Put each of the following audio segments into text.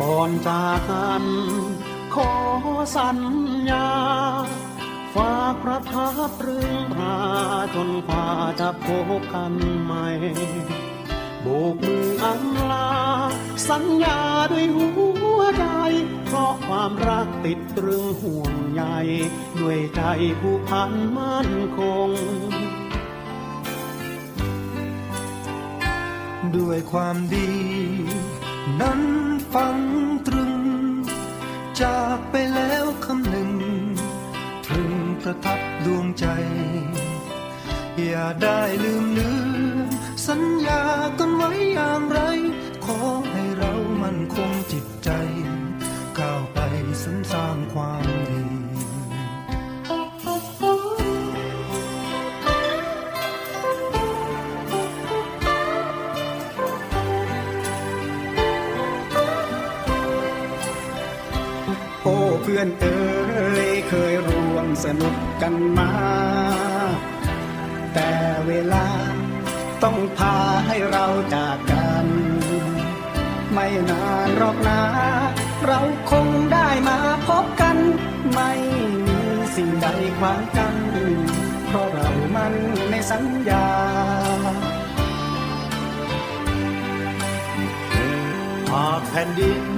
ก่อนจากกัน ขอสัญญา ฝากประทับเรื่องราจนกว่าจะพบกันใหม่โบกมืออำลา สัญญาด้วยหัวใจ เพราะความรักติดตรึงห่วงใยด้วยใจผู้พันมั่นคง ด้วยความดี นั้น ฝังตรึง จากไปแล้วคำหนึ่งถึงประทับดวงใจ อย่าได้ลืมเลืมสัญญากันไว้ พื่อนเอ๋ยเคยร่วมสนุกกันมา แต่เวลาต้องพาให้เราจากกัน ไม่นานหรอกนะ เราคงได้มาพบกัน ไม่มีสิ่งใดขวางกันเพราะเรามันในสัญญาหากแผ่นดิน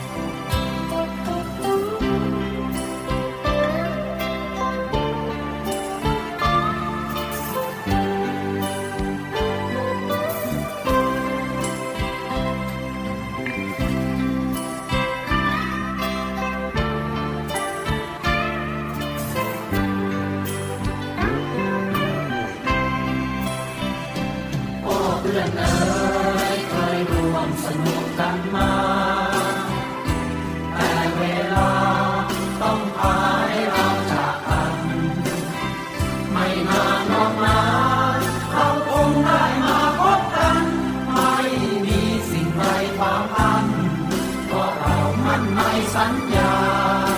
เพื่อนเอ๋ยเคยรวมสนุกกันมา แต่เวลาต้องพายเราจากกัน ไม่นานนอกนาเราคงได้มาพบกัน ไม่มีสิ่งใดความอันเพราะเรามั่นในสัญญา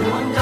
าร